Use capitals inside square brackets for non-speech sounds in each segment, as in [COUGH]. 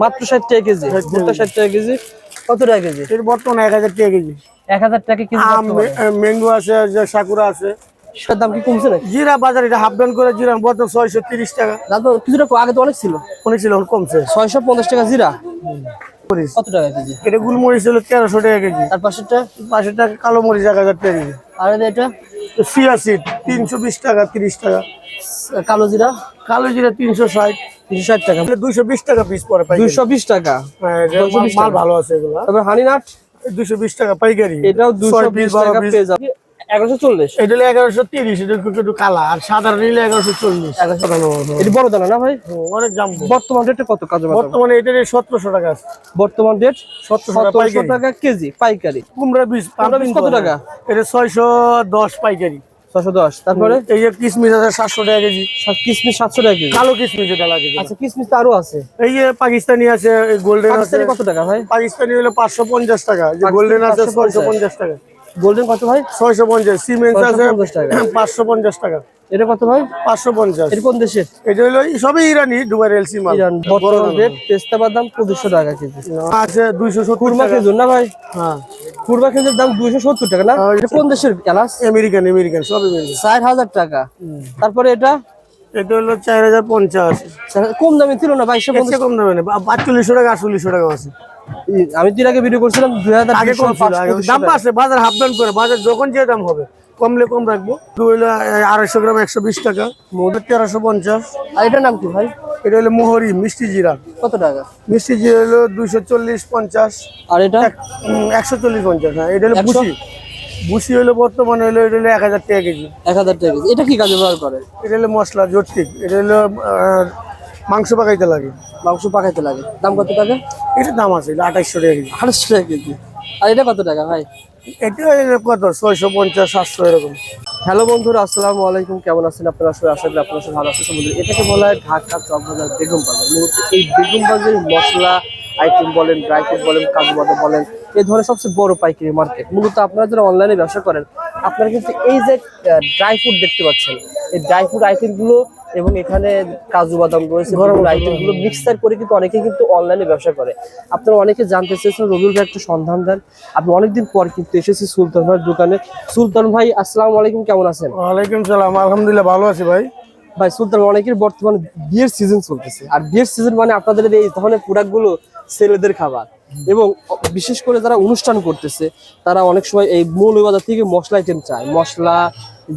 মাত্র ষাট টাকা কেজি ভুট্টা ষাট টাকা কেজি কত টাকা কেজি? এর বর্তমানে এক হাজার টাকা কেজি। এক হাজার টাকা কেজি আম ম্যাঙ্গো আছে সাকুরা আছে। সেটার দাম কি কমছে না জিরা বাজার এটা হাফ ডাউন করে জিরা বর্তমান ছয়শো তিরিশ টাকা। দাদা কিছুটা আগে তো অনেক ছিল। অনেক ছিল কমছে। ছয়শো পঞ্চাশ টাকা জিরা। কত টাকা কেজি? এটা গুলমরিচ হলো তেরোশো টাকা কেজি। তার পাশেরটা? পাশের টাকা কালো মরিচ এক হাজার টাকা কেজি আর এটা? সিট তিনশো বিশ টাকা তিরিশ টাকা। কালো জিরা? কালো জিরা তিনশো ষাট। তিনশো ষাট টাকা। দুইশো বিশ টাকা পিস পরে দুইশো বিশ টাকা? হ্যাঁ, এটা 220 মাল ভালো আছে এগুলো। তারপর দুইশো বিশ টাকা পাইকারি। এটাও দুশো বিশ টাকা পেয়ে যাবে। এগারোশো চল্লিশ। এটা হলো এগারোশো তিরিশ এটা একটু একটু কালা আর সাধারণ নিলে এগারোশো চল্লিশ। এটি বড় দানা না ভাই? অনেক দাম বর্তমান রেটে কত কাজু বর্তমানে এটা সতেরোশো টাকা আছে। বর্তমান রেট সতেরোশো টাকা টাকা কেজি পাইকারি। কুমড়া বীজ কুমড়া বীজ কত টাকা? এটা ছয়শো দশ পাইকারি। ছশো দশ তারপরে? এই যে কিসমিস আছে সাতশো টাকা কেজি। কিসমিস সাতশো টাকা কেজি। কালো কিসমিস লাগে আচ্ছা কিসমিস আরও আছে। এই যে পাকিস্তানি আছে গোল্ডেন আছে। কত টাকা ভাই? পাকিস্তানি হলো পাঁচশো পঞ্চাশ টাকা। যে গোল্ডেন আছে ছয়শো পঞ্চাশ টাকা। গোল্ডেন কত ভাই? ছয়শো পঞ্চাশ। সিমেন্স আছে 550 টাকা। এটা কত ভাই? পাঁচশো পঞ্চাশ। এটা কোন দেশের এটা হলো সবই ইরানি দুবাই এলসি মাল ইরান। বর্তমান রেট পেস্তা বাদাম পঁচিশশো টাকা কেজি। আছে দুইশো সত্তর কুরমা টাকা। খেজুর না ভাই? হ্যাঁ। কুরমা খেজুর দাম দুইশো সত্তর টাকা না? এটা কোন দেশের এলাচ? আমেরিকান আমেরিকান সব আমেরিকান। ষাট হাজার টাকা। তারপরে এটা? এটা হলো চার হাজার পঞ্চাশ। কম দামে ছিল না বাইশশো চেয়ে কম দামে নেই আটচল্লিশশো টাকা আটচল্লিশশো টাকা আছে। আমি তিন আগে ভিডিও করছিলাম দুই হাজার আগে কম দাম বাড়ছে বাজার হাফ ডাউন করে বাজার যখন যে দাম হবে কমলে কম রাখব। দু হলো আড়াইশো গ্রাম একশো বিশ টাকা মোটর তেরোশো পঞ্চাশ। আর এটার নাম কি ভাই? এটা হলো মোহরি মিষ্টি জিরা। কত টাকা? মিষ্টি জিরা হলো দুইশো চল্লিশ পঞ্চাশ। আর এটা? একশো চল্লিশ পঞ্চাশ হ্যাঁ এটা হলো 100? বুসি বুসি হলো বর্তমানে হলো এটা হলো এক হাজার টাকা কেজি। এক হাজার টাকা কেজি। এটা কি কাজে ব্যবহার করে? এটা হলো মশলা জটিক এটা হলো মাংস পাকাইতে লাগে। মাংস পাকাইতে লাগে। দাম কত টাকা? এটার দাম আছে এটা আঠাইশশো টাকা কেজি। আড়াইশো টাকা কেজি। আর এটা কত টাকা ভাই? এটা কত? ছয়শো পঞ্চাশ সাতশো এরকম। হ্যালো বন্ধুরা আসসালামু আলাইকুম। কেমন আছেন আপনারা? সবাই আশা করি আপনারা সবাই ভালো আছেন। বন্ধুরা এটাকে বলা হয় ঢাকা চকবাজার বেগম বাজার। মূলত এই বেগম বাজারের মশলা আইটেম বলেন ড্রাই ফ্রুট বলেন কাজু বাদাম বলেন এই ধরনের সবচেয়ে বড় পাইকারি মার্কেট মূলত আপনারা যারা অনলাইনে ব্যবসা করেন আপনারা কিন্তু এই যে ড্রাই ফ্রুট দেখতে পাচ্ছেন এই ড্রাই ফ্রুট আইটেমগুলো এবং এখানে কাজু বাদাম রয়েছে আইটেমগুলো মিক্সার করে কিন্তু অনেকে কিন্তু অনলাইনে ব্যবসা করে। আপনারা অনেকে জানতে চেয়েছেন রবিউল ভাই একটা সন্ধান দেন। আপনি অনেকদিন পর কিন্তু এসেছি সুলতান ভাইয়ের দোকানে। সুলতান ভাই আসসালামু আলাইকুম কেমন আছেন? ওয়ালাইকুম সালাম আলহামদুলিল্লাহ ভালো আছি ভাই। ভাই সুলতান অনেকের বর্তমান বিয়ের সিজন চলতেছে। আর বিয়ের সিজন মানে আপনাদের এই ধরনের প্রোডাক্টগুলো ছেলেদের খাবার। এবং বিশেষ করে যারা অনুষ্ঠান করতেছে তারা অনেক সময় এই মূল বাজার থেকে মশলা আইটেম চায়। মশলা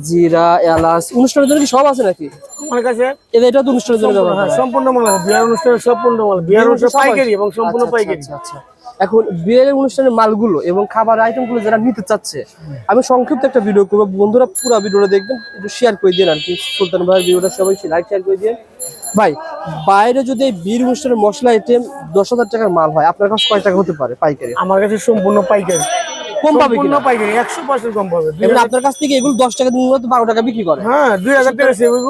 জিরা এলাচ অনুষ্ঠানের জন্য কি সব আছে নাকি? আমার কাছে এটা এটা তো অনুষ্ঠানের জন্য। সম্পূর্ণ মাল বিয়ার অনুষ্ঠানে সম্পূর্ণ মাল। বিয়ার অনুষ্ঠান পাইকারি এবং সম্পূর্ণ আচ্ছা, পাইকারি। আচ্ছা, আচ্ছা। এখন বিয়ের অনুষ্ঠানের মালগুলো এবং খাবার আইটেমগুলো যারা নিতে চাচ্ছে আমি সংক্ষিপ্ত একটা ভিডিও করব। বন্ধুরা পুরো ভিডিওটা দেখবেন একটু শেয়ার করে দিন আর কি। সুলতান ভাইয়ের ভিডিওটা সবাই লাইক শেয়ার করে দিন। ভাই বাইরে যদি এই বিয়ের অনুষ্ঠানের মশলা আইটেম দশ হাজার টাকার মাল হয় আপনার কাছে কয় টাকা হতে পারে পাইকারি? আমার কাছে সম্পূর্ণ পাইকারি। কম পাবে কিনা? পাইকারি একশো পার্সেন্ট কম পাবে। এবার আপনার কাছ থেকে এগুলো দশ টাকা মূলত বারো টাকা বিক্রি করে। হ্যাঁ দুই হাজার টাকা সেভ হইব।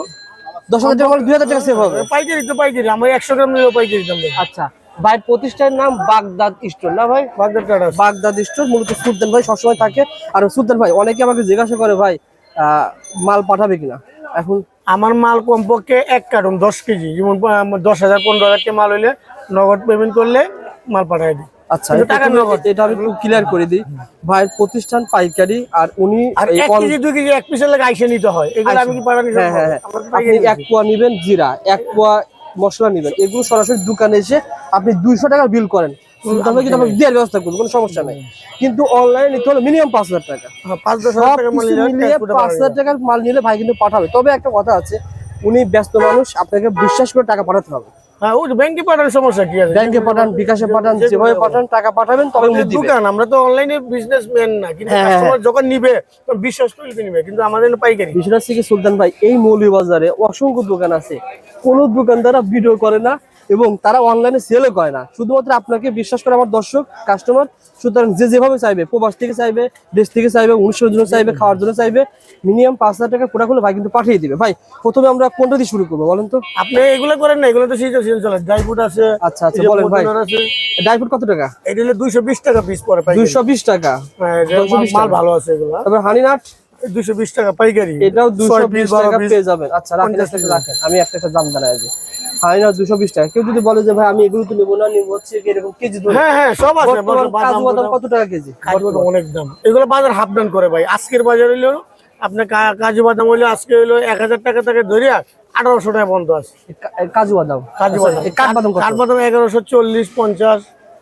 দশ হাজার টাকা দুই হাজার টাকা সেভ হবে? পাইকারি তো পাইকারি আমার একশো গ্রাম নিলেও পাইকারি দাম। আচ্ছা। ভাই প্রতিষ্ঠানের নাম বাগদাদ স্টোর। না ভাই? আছে। বাগদাদ স্টোর মূলত সুলতান ভাই সবসময় থাকে। আর সুলতান ভাই অনেকে আমাকে জিজ্ঞাসা করে ভাই আহ, মাল পাঠাবে কিনা? এখন আমার মাল কমপক্ষে এক কার্টন দশ কেজি যেমন দশ হাজার পনেরো হাজার মাল হইলে নগদ পেমেন্ট করলে মাল পাঠাই দিই। আচ্ছা টাকা নগদ। এটা আমি ক্লিয়ার করে দিই। ভাইয়ের প্রতিষ্ঠান পাইকারি আর উনি আর কেজি দুই কেজি এক পিসের লাগে আইসে নিতে হয়। এগুলো আমি কি পাঠানি হ্যাঁ হ্যাঁ হ্যাঁ। আপনি এক পোয়া নিবেন জিরা। এক পোয়া মশলা নেবেন। এগুলো সরাসরি দোকানে এসে আপনি দুইশো টাকা বিল করেন। কিন্তু দেওয়ার ব্যবস্থা করব কোনো সমস্যা নাই। কিন্তু অনলাইনে নিতে হলে মিনিমাম পাঁচ হাজার টাকা। এ পাঁচ হাজার টাকার মাল নিলে ভাই কিন্তু পাঠাবে। তবে একটা কথা আছে উনি ব্যস্ত মানুষ আপনাকে বিশ্বাস করে টাকা পাঠাতে হবে। হ্যাঁ ওই ব্যাংকে পাঠানোর সমস্যা কি আছে? ব্যাংকে পাঠান বিকাশে পাঠান যেভাবে পাঠান টাকা পাঠাবেন তবে উনি দোকান আমরা তো অনলাইনে বিজনেসম্যান না কিন্তু হ্যাঁ, হ্যাঁ, কাস্টমার যখন নিবে বিশ্বাস করে কিন্তু আমাদের হলো পাইকারি। বিষয়টা হচ্ছে কি সুলতান ভাই এই মৌলভীবাজারে অসংখ্য দোকান আছে। কোন দোকানদারা ভিডিও করে না এবং তারা অনলাইনে সেলও করে না। শুধুমাত্র আপনাকে বিশ্বাস করে আমার দর্শক কাস্টমার সুতরাং যে যেভাবে চাইবে প্রবাস থেকে চাইবে দেশ থেকে চাইবে অনুষ্ঠানের জন্য চাইবে খাওয়ার জন্য চাইবে মিনিমাম পাঁচ হাজার টাকা পুরা ভাই কিন্তু পাঠিয়ে দিবে। ভাই প্রথমে আমরা কোনটা দিয়ে শুরু করব বলেন তো? আপনি এগুলো করেন না এগুলো তো সিজন সিজন চলে। ড্রাই ফ্রুট আছে আচ্ছা আচ্ছা বলেন ভাই। ড্রাই ফ্রুট কত টাকা? এটা হলো দুইশো বিশ টাকা পিস পরে দুইশো বিশ টাকা। হ্যাঁ, 220 মাল ভালো আছে এগুলো। তারপর হানি নাট দুইশো বিশ টাকা পাইকারি। এটাও দুশো ছয় বিশ piece, বারো টাকা পেয়ে যাবেন। আচ্ছা রাখেন রাখেন। আমি একটা একটা দাম জানাই আছি। ফাইনাল দুশো বিশ টাকা। কেউ যদি বলে যে ভাই আমি এগুলো তো নেব না নেব হচ্ছে এরকম কেজি হ্যাঁ হ্যাঁ সব আছে। কাজু বাদাম বাদাম। কত টাকা কেজি? অনেক দাম। এগুলো বাজার হাফ ডাউন করে ভাই। আজকের বাজার হইল আপনার কাজু বাদাম হইল আজকে হইল এক হাজার টাকা থেকে ধরে আঠারোশো টাকা বন্ধ আছে। কাজু বাদাম। কাজু আচ্ছা, বাদাম। কাঠবাদাম কাঠবাদাম এগারোশো চল্লিশ পঞ্চাশ।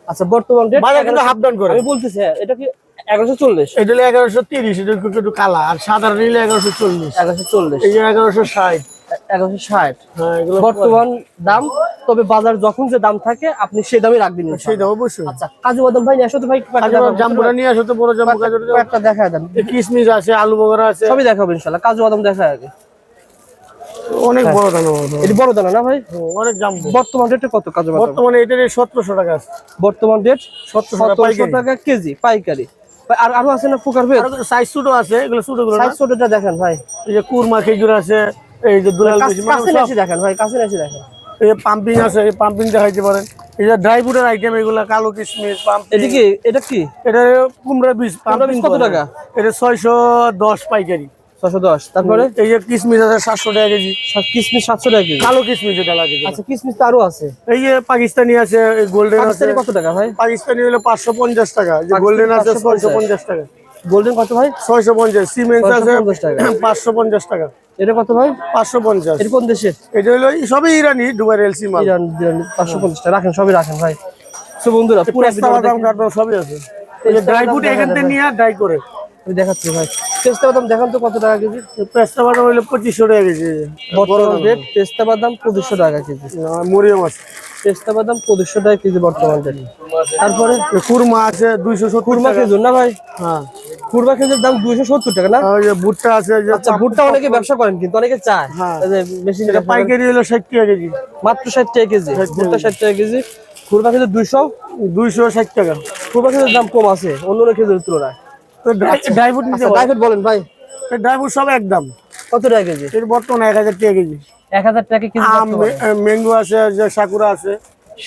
আচ্ছা বর্তমান বাজার কিন্তু হাফ ডাউন করে। আমি বলতেছি হ্যাঁ, এটা কি এগারোশো চল্লিশ? এটা হলো এগারোশো তিরিশ এটা একটু কালা। আর সাধারণ নিলে এগারোশো চল্লিশ। এগারোশো চল্লিশ। এই এগারোশো ষাট। এগারোশো ষাট। হ্যাঁ বর্তমান দাম তবে বাজার যখন যে দাম থাকে আপনি সেই দামে রাখবেন সেই দাম অবশ্যই। আচ্ছা কাজু বাদাম ভাই নিয়ে আসো তো ভাই একটু জাম্বুরা নিয়ে আসো তো বড় জাম্বু কাজু একটা দেখা দেন। কিশমিশ আছে আলু বগরা আছে। সবই দেখাবো ইনশাল্লাহ কাজু বাদাম দেখা আগে। অনেক বড় দাম এটি বড় দানা না ভাই? অনেক বর্তমান রেটে কত কাজু বাদাম? বর্তমানে এটা টাকা আছে। বর্তমান রেট সতেরোশো টাকা পাইকারি। টাকা কেজি পাইকারি। ভাই, আর আরও আছে না ফুকার ভেদ সাইজ ছোট আছে এগুলো ছোটগুলো না। সাইজ ছোটটা দেখেন ভাই। এই যে কুরমা খেজুর আছে এই যে দুলাল কাছ- কাছে এসে দেখেন ভাই কাছে এসে দেখেন। এই পাম্পিং আছে এই পাম্পিং দেখাইতে পারেন। এই যে ড্রাই ফ্রুটের আইটেম এগুলো কালো কিশমিশ পাম্পিং। এটি কি? এটা কি? এটা কুমড়া বীজ কুমড়া কত টাকা? এটা পাইকারি। তারপরে? এই যে কিশমিশ আছে সাতশো টাকা কেজি। কিশমিশ টাকা কেজি। কালো কিশমিশ এটা লাগে। আচ্ছা কিশমিশ আছে। এই যে পাকিস্তানি আছে গোল্ডেন আছে। কত টাকা ভাই? পাকিস্তানি হলো পাঁচশো পঞ্চাশ টাকা। যে গোল্ডেন আছে 550 ছয়শো পঞ্চাশ টাকা। গোল্ডেন কত ভাই? ছয়শো পঞ্চাশ। সিমেন্ট আছে। 550 টাকা। [CLEARS THROAT] পাঁচশো পঞ্চাশ টাকা। এটা কত ভাই? পাঁচশো পঞ্চাশ। এটা কোন দেশের? এটা হলো সবই ইরানি দুবার এলসি মাল। ইরান ইরান পাঁচশো পঞ্চাশ টাকা। রাখেন সবই রাখেন ভাই। তো বন্ধুরা পুরো সবই আছে। এই ড্রাই ফ্রুট এখান থেকে নিয়ে ড্রাই করে। আমি দেখাচ্ছি ভাই। পেস্তা বাদাম দেখান তো কত টাকা কেজি? পেস্তা বাদাম হইল পঁচিশশো টাকা কেজি। বর্তমান রেট পেস্তা বাদাম পঁচিশশো টাকা কেজি। মরিয়ম আছে। পেস্তা বাদাম পঁচিশশো টাকা কেজি বর্তমান। রেট তারপরে কুরমা আছে দুইশো সত্তর কুরমা খেজুর না ভাই? হ্যাঁ। কুরমা খেজুর দাম দুইশো সত্তর টাকা না? ভুট্টা আছে আচ্ছা ভুট্টা অনেকে ব্যবসা করেন কিন্তু অনেকে চায়। হ্যাঁ। মেশিন পাইকারি হলো ষাট টাকা কেজি। মাত্র ষাট টাকা কেজি ভুট্টা ষাট টাকা কেজি। কুরমা খেজুর দুইশো? দুইশো ষাট টাকা। কুরমা খেজুর দাম কম আছে অন্য খেজুরের তুলনায়। নিতে আচ্ছা বলেন। ভাই। সব একদম। কত টাকা কেজি? এর বর্তমানে এক হাজার টাকা কেজি। এক হাজার টাকা কেজি ম্যাঙ্গো আছে যে সাকুরা আছে।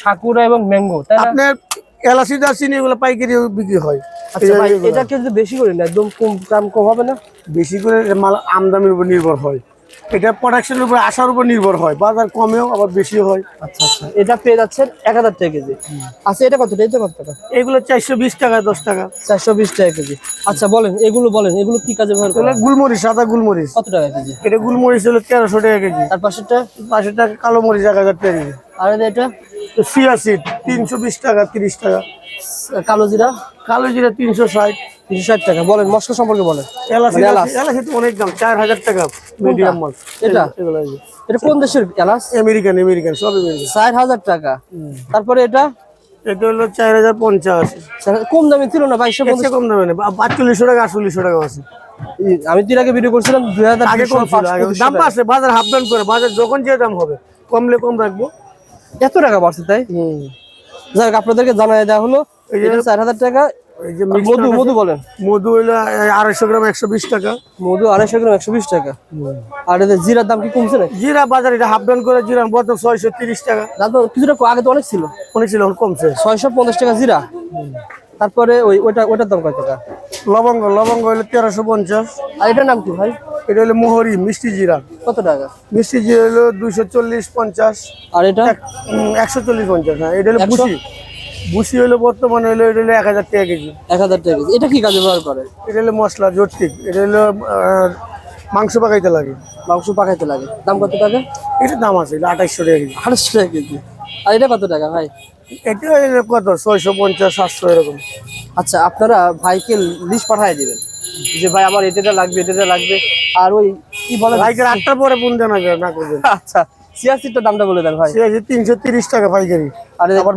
সাকুরা এবং ম্যাঙ্গো আপনার এলাচি দারচিনি এগুলো পাইকারি বিক্রি হয়। আচ্ছা। এটা বেশি করে না একদম কম দাম কম হবে না? বেশি করে মাল আমদানির উপর নির্ভর হয়। এটা প্রোডাকশনের উপর আসার উপর নির্ভর হয়। বাজার কমেও আবার বেশি হয়। আচ্ছা আচ্ছা। এটা পেয়ে যাচ্ছেন এক হাজার টাকা কেজি। আচ্ছা এটা কত? এটা কত টাকা? এগুলো চারশো বিশ টাকা দশ টাকা। চারশো বিশ টাকা কেজি। আচ্ছা বলেন এগুলো বলেন এগুলো কি কাজে ব্যবহার করেন গুলমরিচ সাদা গুলমরিচ। কত টাকা কেজি? এটা গুলমরিচ হলো তেরোশো টাকা কেজি। তার পাশেরটা? পাঁচশো টাকা কালো মরিচ এক হাজার টাকা কেজি। আর এটা? তো সিয়া সিড তিনশো বিশ টাকা তিরিশ টাকা। কালো জিরা? কালো জিরা তিনশো ষাট তিনশো ষাট টাকা। বলেন মশলা সম্পর্কে বলেন। এলাচি এলাচ। এলাচি অনেক দাম চার হাজার টাকা মিডিয়াম মাল এটা? কোন দেশের এলাচ? আমেরিকান আমেরিকান সব আমেরিকান। ষাট হাজার টাকা। তারপরে এটা? এটা হলো চার হাজার পঞ্চাশ। কম দামে ছিল না বাইশশো চেয়ে কম দামে না পাঁচচল্লিশশো টাকা আটচল্লিশশো টাকা আছে। আমি তিন আগে ভিডিও করছিলাম দুই হাজার দাম বাড়ছে বাজার হাফ ডাউন করে বাজার যখন যে দাম হবে কমলে কম রাখব। এত টাকা বাড়ছে তাই? যাই হোক, আপনাদেরকে জানাই দেওয়া হলো এই যে- এটা চার হাজার টাকা। মধু মধু বলেন। মধু হইল আড়াইশো গ্রাম একশো বিশ টাকা। মধু আড়াইশো গ্রাম একশো বিশ টাকা। আর জিরার দাম কি কমছে নাকি? জিরা বাজার এটা হাফ ডাউন করে জিরা বর্তমান ছয়শো তিরিশ টাকা। কিছুটা আগে তো অনেক ছিল। অনেক ছিল কমছে। ছয়শো পঞ্চাশ টাকা জিরা। তারপরে ওই ওইটা ওইটার দাম কয় টাকা? লবঙ্গ লবঙ্গ হইল তেরোশো পঞ্চাশ। আর এটার নাম কি ভাই? এটা হলো মোহরি মিষ্টি জিরা। কত টাকা? মিষ্টি জিরা হলো দুইশো চল্লিশ পঞ্চাশ। আর এটা? একশো চল্লিশ পঞ্চাশ হ্যাঁ এটা হলো 100? বুসি বুসি হলো বর্তমানে হলো এটা হলো এক হাজার টাকা কেজি। এক হাজার টাকা কেজি। এটা কি কাজে ব্যবহার করে? এটা হলো মশলা জটিক এটা হলো মাংস পাকাইতে লাগে। মাংস পাকাইতে লাগে। দাম কত টাকা? এটার দাম আছে এটা আঠাইশশো টাকা কেজি। আড়াইশো টাকা কেজি। আর এটা কত টাকা ভাই? এটা কত? ছয়শো পঞ্চাশ সাতশো এরকম। আচ্ছা আপনারা ভাইকে লিস্ট পাঠিয়ে দিবেন। যে ভাই আমার এটা লাগবে এটা লাগবে। আর ওই কি বলে পাইকারি আটটার পরে ফোন দেন না করবেন আচ্ছা দামটা বলে দেন ভাই। তিনশো তিরিশ টাকা পাইকারি। আর আবার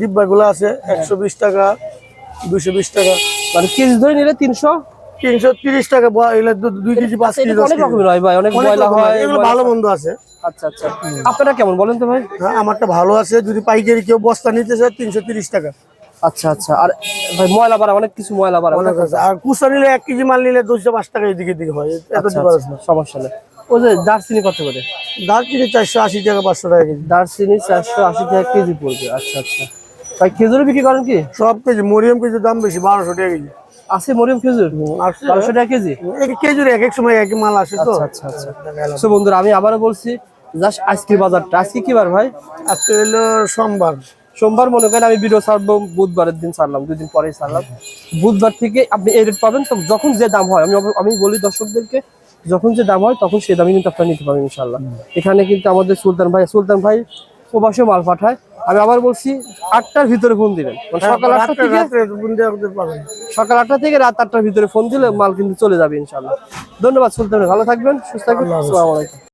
ডিব্বা আছে একশো বিশ টাকা দুশো বিশ টাকা। মানে কেজি ধরে নিলে তিনশো? তিনশো তিরিশ টাকা দুই কেজি পাঁচ কেজি অনেক রকমের হয় ভাই অনেক ময়লা হয়, এগুলো ভালো মন্দ আছে। আচ্ছা আচ্ছা। আপনারা কেমন বলেন তো ভাই? হ্যাঁ আমারটা ভালো আছে যদি পাইকারি কেউ বস্তা নিতে চায় তিনশো তিরিশ টাকা। আচ্ছা আচ্ছা। আর ভাই ময়লা বাড়া অনেক কিছু ময়লা বাড়া। আর কুচা নিলে এক কেজি মাল নিলে দুশো পাঁচ টাকা এদিকে দিকে হয়। এত আচ্ছা, আচ্ছা, সমস্যা নেই। ওই যে দারচিনি কত করে? দারচিনি চারশো আশি টাকা পাঁচশো টাকা কেজি। দারচিনি চারশো আশি টাকা কেজি পড়বে। আচ্ছা আচ্ছা। ভাই খেজুর বিক্রি করেন কি? সব কেজি মরিয়ম কেজি দাম বেশি বারোশো টাকা কেজি। আছে মরিয়ম খেজুর? বারোশো টাকা কেজি? এক কেজির এক এক সময় এক মাল আসে তো। আচ্ছা আচ্ছা আচ্ছা। বন্ধুরা আমি আবারও বলছি জাস্ট আজকের বাজারটা। আজকে কি বার ভাই? আজকে হলো সোমবার। সোমবার মনে করেন আমি ভিডিও ছাড়বো বুধবারের দিন ছাড়লাম দুই দিন পরেই ছাড়লাম। বুধবার থেকে আপনি এই রেট পাবেন তো যখন যে দাম হয় আমি আমি বলি দর্শকদেরকে যখন যে দাম হয় তখন সে দামে কিন্তু আপনারা নিতে পারবেন ইনশাল্লাহ এখানে কিন্তু আমাদের সুলতান ভাই সুলতান ভাই প্রবাসে মাল পাঠায়। আমি আবার বলছি আটটার ভিতরে ফোন দিবেন। মানে সকাল আটটা থেকে সকাল আটটা থেকে রাত আটটার ভিতরে ফোন দিলে মাল কিন্তু চলে যাবে ইনশাল্লাহ ধন্যবাদ সুলতান ভাই, ভালো থাকবেন সুস্থ থাকবেন। আসসালামু আলাইকুম।